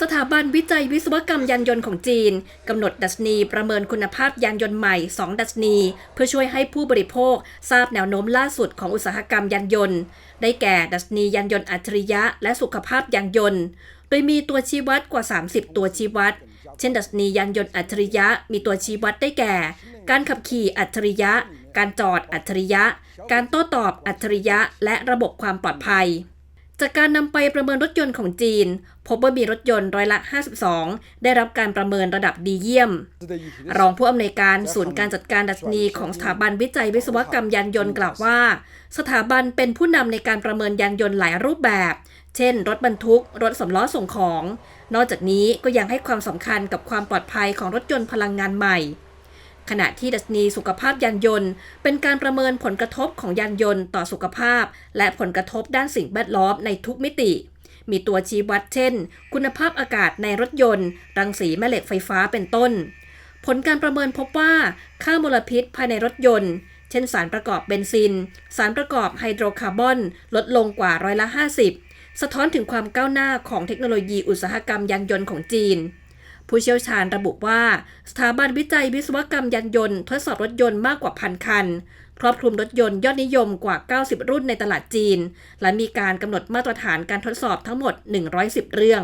สถาบันวิจัยวิศวกรรมยานยนต์ของจีนกำหนดดัชนีประเมินคุณภาพยานยนต์ใหม่ 2 ดัชนี เพื่อช่วยให้ผู้บริโภคทราบแนวโน้มล่าสุดของอุตสาหกรรมยานยนต์ ได้แก่ดัชนียานยนต์อัจฉริยะและสุขภาพยานยนต์ โดยมีตัวชี้วัดกว่า 30 ตัวชี้วัด เช่น ดัชนียานยนต์อัจฉริยะมีตัวชี้วัดได้แก่ การขับขี่อัจฉริยะ การจอดอัจฉริยะ การโต้ตอบอัจฉริยะ และระบบความปลอดภัย จากการนำไปประเมินรถยนต์ของจีน พบว่ามีรถยนต์ร้อยละ 52 ได้รับการประเมินระดับดีเยี่ยม รองผู้อำนวยการศูนย์การจัดการดัชนีของสถาบันวิจัยวิศวกรรมยานยนต์กล่าวว่า สถาบันเป็นผู้นำในการประเมินยานยนต์หลายรูปแบบ เช่น รถบรรทุก รถสำล้อส่งของ นอกจากนี้ก็ยังให้ความสำคัญกับความปลอดภัยของรถยนต์พลังงานใหม่ ขณะที่ดัชนีสุขภาพยานยนต์ เป็นการประเมินผลกระทบของยานยนต์ต่อสุขภาพ และผลกระทบด้านสิ่งแวดล้อมในทุกมิติ มีตัวชี้วัดเช่น คุณภาพอากาศในรถยนต์ รังสีแม่เหล็กไฟฟ้าเป็นต้น ผลการประเมินพบว่าค่ามลพิษภายในรถยนต์ เช่นสารประกอบเบนซิน สารประกอบไฮโดรคาร์บอน ลดลงกว่าร้อยละ 50 สะท้อนถึงความก้าวหน้าของเทคโนโลยีอุตสาหกรรมยานยนต์ของจีน ผู้เชี่ยวชาญระบุว่า สถาบันวิจัยวิศวกรรมยานยนต์ทดสอบรถยนต์มากกว่าพันคัน ครอบคลุมรถยนต์ยอดนิยมกว่า 90 รุ่นในตลาดจีน และมีการกำหนดมาตรฐานการทดสอบทั้งหมด 110 เรื่อง